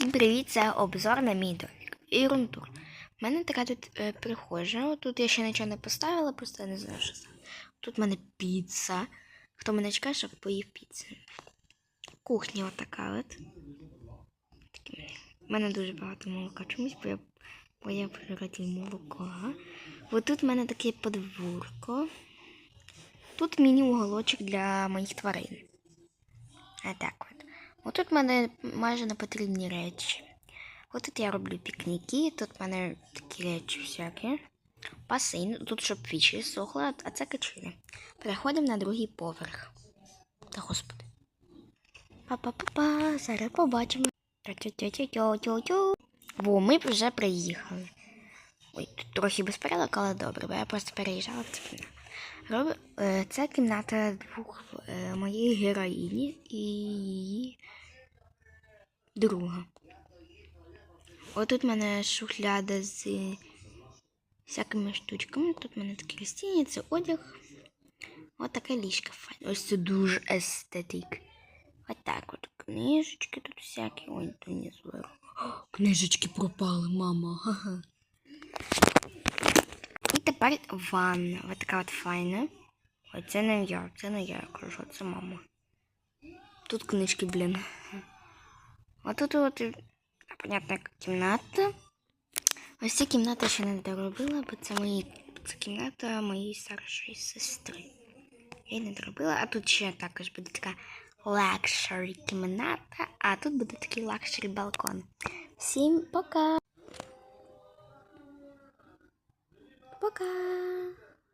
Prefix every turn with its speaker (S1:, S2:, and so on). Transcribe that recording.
S1: Всім привіт! Це обзор на мій домик. Ірунтур. У мене така тут е, прихожа. Тут я ще нічого не поставила, просто я не знаю, що це. Тут в мене піца. Хто мене чекає, щоб поїв піцу. Кухня отака от. У мене дуже багато молока чомусь, бо я, бо я природив молоко. Ось тут в мене таке подвурко. Тут міні-уголочок для моїх тварин. А так от. Отут в мене майже не потрібні речі. От тут я роблю пікніки, тут в мене такі речі всякі. Басейн, тут щоб пічі сохла, а це качелі. Переходимо на другий поверх. Та господи. Па-па-па-па, зараз побачимо. Во, ми вже приїхали. Ой, тут трохи безпорядок, але добре, бо я просто переїжджала в цю кімнату. Е, Це кімната двох е, моєї героїні і її друга. Отут в мене шухляда з всякими штучками. Тут в мене такі ростіння, це одяг. Ось така ліжка. Ось це дуже естетик. Ось так от книжечки тут всякі. Ой, тут не зверху. Книжечки пропали, мама. І тепер ванна. Ось така от файна. Ой, це не я, це не я кажу, це мама. Тут книжки, блін. А тут от, і, понятно, кімната. Ось ця кімната ще не доробила, бо це мої це кімната моєї старшої сестри. Я її не доробила, а тут ще також буде така лакшері кімната, а тут буде такий лакшері балкон. Всім пока! Пока!